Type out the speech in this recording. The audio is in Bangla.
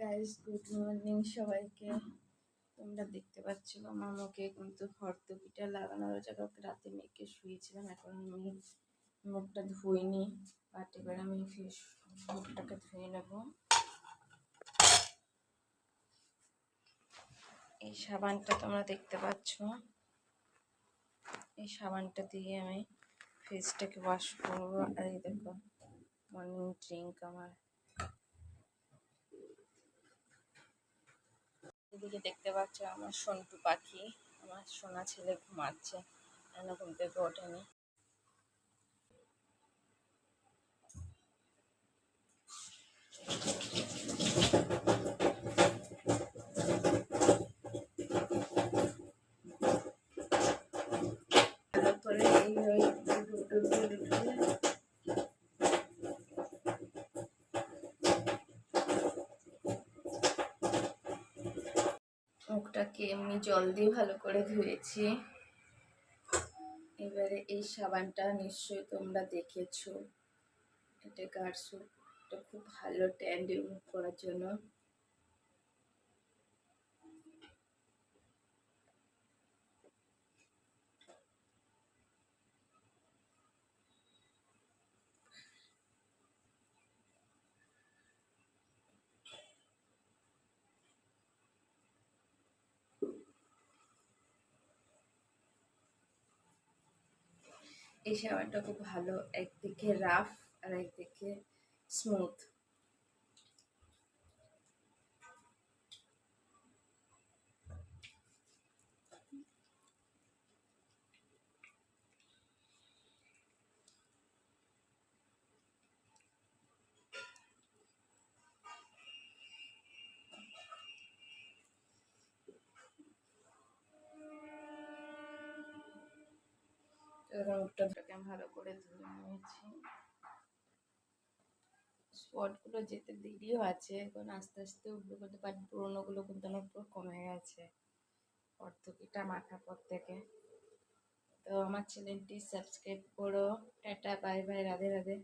গাইস গুড মর্নিং সবাইকে। তোমরা দেখতে পাচ্ছ মুখে কিন্তু হরতকিটা লাগানো কালকে রাতে মেয়েকে শুয়েছিলাম, এখন আমি মুখটা ধুইনি, বাট এবার আমি ফেস মুখটাকে ধুয়ে নেব। এই সাবানটা তোমরা দেখতে পাচ্ছ। এই সাবানটা দিয়ে আমি ফেসটাকে ওয়াশ করব। আর এই দেখো মর্নিং ড্রিঙ্ক আমার। এদিকে দেখতে পাচ্ছ, আমার সন্টু পাখি, আমার সোনা ছেলে ঘুমাচ্ছে এখনও ঘুম থেকে ওঠেনি? এইভাবে মুখটাকে এমনি জল দিয়ে ভালো করে ধুয়েছি। এবারে এই সাবানটা নিশ্চয়ই তোমরা দেখেছ। এটা গার্সুপ এটা খুব ভালো ট্যান রিমুভ করার জন্য। এই সাবানটা খুব ভালো একদিকে রাফ আর একদিকে স্মুথ মুখটাকে আমি ভালো করে ধুয়ে নিয়েছি। স্পটগুলো যেতে দেরিও আছে, এখন আস্তে আস্তে উঠবে করতে পারি পুরোনোগুলো কিন্তু আমার পুরো কমে গেছে। অর্থকিটা মাখার পর থেকে। তো আমার চ্যানেলটি সাবস্ক্রাইব করো। Tata bye bye Radhe Radhe.